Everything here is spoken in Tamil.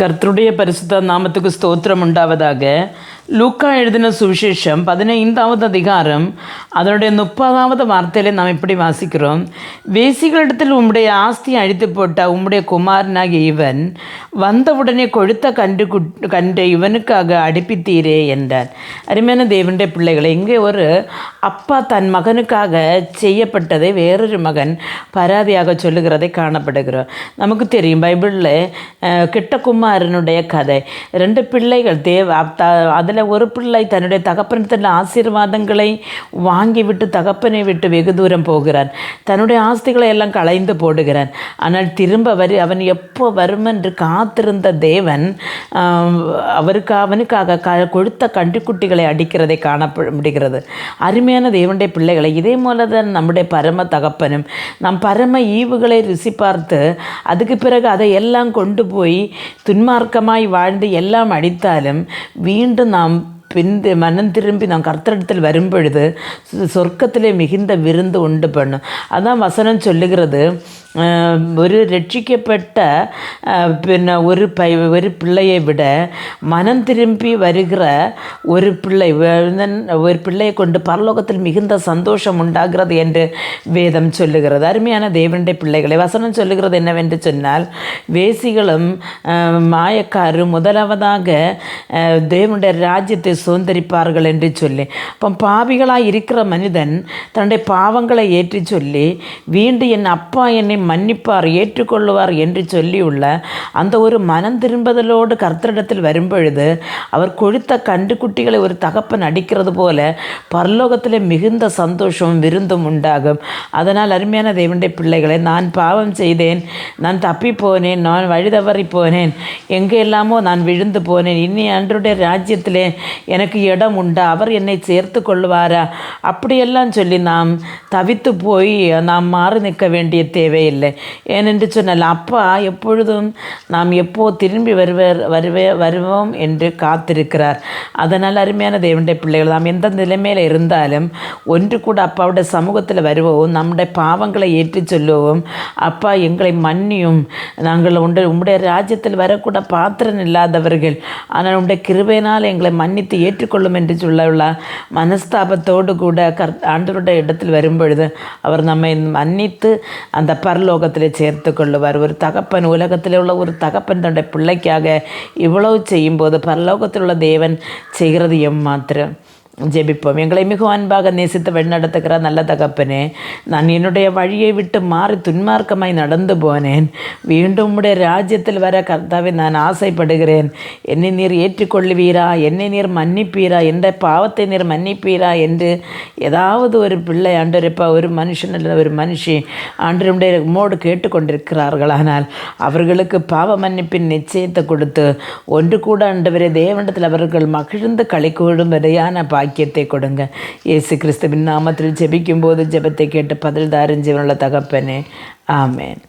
கர்த்தருடைய பரிசுத்த நாமத்துக்கு ஸ்தோத்திரம் உண்டாவதாக. லூக்கா எழுதின சுவிசேஷம் பதினைந்தாவது அதிகாரம் அதனுடைய முப்பதாவது வார்த்தையில நாம் இப்படி வாசிக்கிறோம் வேசிகளிடத்தில் உம்முடைய ஆஸ்தி அழித்து போட்ட உம்முடைய குமாரனாகிய இவன் வந்தவுடனே கொழுத்த கண்டு குட்- கண்ட இவனுக்காக அடிப்பித்தீரே என்றார் அருமையான தேவனுடைய பிள்ளைகளை இங்கே ஒரு அப்பா தன் மகனுக்காக செய்யப்பட்டதை வேறொரு மகன் பராதியாக சொல்லுகிறதை காணப்படுகிறோம் நமக்கு தெரியும் பைபிளில் கிட்டகுமாரனுடைய கதை ரெண்டு பிள்ளைகள் தேவ அதில் ஒரு பிள்ளை தன்னுடைய தகப்பனத்தில் ஆசீர்வாதங்களை வாங்கிவிட்டு தகப்பனை விட்டு வெகு தூரம் போகிறான். தன்னுடைய ஆஸ்திகளை எல்லாம் களைந்து போடுகிறான். ஆனால் திரும்ப வரி அவன் எப்போ வரும் என்று காத்திருந்த தேவன் அவருக்கு அவனுக்காக க கொழுத்த கண்டுக்குட்டிகளை அடிக்கிறதை காணப்பட முடிகிறது அருமையான தேவனுடைய பிள்ளைகளை இதே போல தான் நம்முடைய பரம தகப்பனும் நம் பரம ஈவுகளை ருசி பார்த்து அதுக்கு பிறகு அதை எல்லாம் கொண்டு போய் துன்மார்க்கமாய் வாழ்ந்து எல்லாம் அடித்தாலும் மீண்டும் நாம் பிந்து மனம் திரும்பி நாம் கர்த்தரிடத்தில் வரும்பொழுது சொர்க்கத்திலே மிகுந்த விருந்து உண்டு பண்ணும் அதான் வசனம் சொல்லுகிறது. ஒரு ரட்சிக்கப்பட்ட பின்ன ஒரு பை ஒரு பிள்ளையை விட மனம் திரும்பி வருகிற ஒரு பிள்ளை ஒரு பிள்ளையை கொண்டு பரலோகத்தில் மிகுந்த சந்தோஷம் உண்டாகிறது என்று வேதம் சொல்லுகிறது. அருமையான தேவனுடைய பிள்ளைகளை வசனம் சொல்லுகிறது என்னவென்று சொன்னால் வேசிகளும் மாயக்காரும் முதலாவதாக தேவனுடைய ராஜ்யத்தை சுதந்திரிப்பார்கள் என்று சொல்லி. அப்போ பாவிகளாக இருக்கிற மனிதன் தன்னுடைய பாவங்களை ஏற்றி சொல்லி வீண்டு என் அப்பா என்னை மன்னிப்பார் ஏற்றுக்கொள்ளுவார் என்று சொல்லியுள்ள அந்த ஒரு மனம் திரும்புதலோடு கர்த்தரிடத்தில் வரும்பொழுது அவர் கொழுத்த கண்டு குட்டிகளை ஒரு தகப்பன் அடிக்கிறது போல பரலோகத்தில் மிகுந்த சந்தோஷமும் விருந்தும் உண்டாகும். அதனால் அருமையான தேவனுடைய பிள்ளைகளை நான் பாவம் செய்தேன் நான் தப்பி போனேன் நான் வழி தவறி போனேன் எங்கே எல்லாமோ நான் விழுந்து போனேன் இனி அன்றைய ராஜ்யத்திலே எனக்கு இடம் உண்டா அவர் என்னை சேர்த்து கொள்வாரா? அப்படியெல்லாம் சொல்லி நாம் தவித்து போய் நாம் மாறி நிற்க வேண்டிய தேவையில்லை. ஏனென்று சொன்னால் அப்பா எப்பொழுதும் நாம் எப்போ திரும்பி வருவர் வருவே வருவோம் என்று காத்திருக்கிறார். அதனால் அருமையான தேவனுடைய பிள்ளைகள் நாம் எந்த நிலைமையில் இருந்தாலும் ஒன்று கூட அப்பாவுடைய சமூகத்தில் வருவோம் நம்முடைய பாவங்களை ஏற்றி சொல்லுவோம். அப்பா எங்களை மன்னியும். நாங்கள் உண்டு உம்முடைய ராஜ்யத்தில் வரக்கூட பாத்திரம் இல்லாதவர்கள். ஆனால் உடைய கிருபையினால் எங்களை மன்னித்து ஏற்றுக்கொள்ளும் என்று சொல்ல மனஸ்தாபத்தோடு கூட கர் ஆண்டவருடைய இடத்தில் வரும்பொழுது அவர் நம்மை மன்னித்து அந்த பரலோகத்தில் சேர்த்து கொள்ளுவார். ஒரு தகப்பன் உலகத்தில் உள்ள ஒரு தகப்பன் தன்னுடைய பிள்ளைக்காக இவ்வளவு செய்யும்போது பரலோகத்தில் உள்ள தேவன் செய்கிறது எம்மாத்திரம். ஜெபிப்போம். எங்களை மிகவும் அன்பாக நேசித்து வழிநடத்துகிற நல்ல தகப்பனே நான் என்னுடைய வழியை விட்டு மாறி துன்மார்க்கமாய் நடந்து போனேன். மீண்டும் உம்முடைய ராஜ்யத்தில் வர கர்த்தாவை நான் ஆசைப்படுகிறேன். என்னை நீர் ஏற்றுக்கொள்ளுவீரா? என்னை நீர் மன்னிப்பீரா? எந்த பாவத்தை நீர் மன்னிப்பீரா என்று ஏதாவது ஒரு பிள்ளை ஆண்டரிப்பா ஒரு மனுஷன் அல்லது ஒரு மனுஷி ஆண்டருடைய மோடு கேட்டுக்கொண்டிருக்கிறார்களானால் அவர்களுக்கு பாவ மன்னிப்பின் நிச்சயத்தை கொடுத்து ஒன்று கூட ஆண்டவரே தேவனிடத்தில் அவர்கள் மகிழ்ந்து களி கூடும் வரையான பாக்கி பாக்கியத்தை கொடுங்க. இயேசு கிறிஸ்துவின் நாமத்தில் ஜெபிக்கும் போது ஜெபத்தை கேட்டு பதில் தாரஞ்சீவனுள்ள தகப்பனே. ஆமேன்.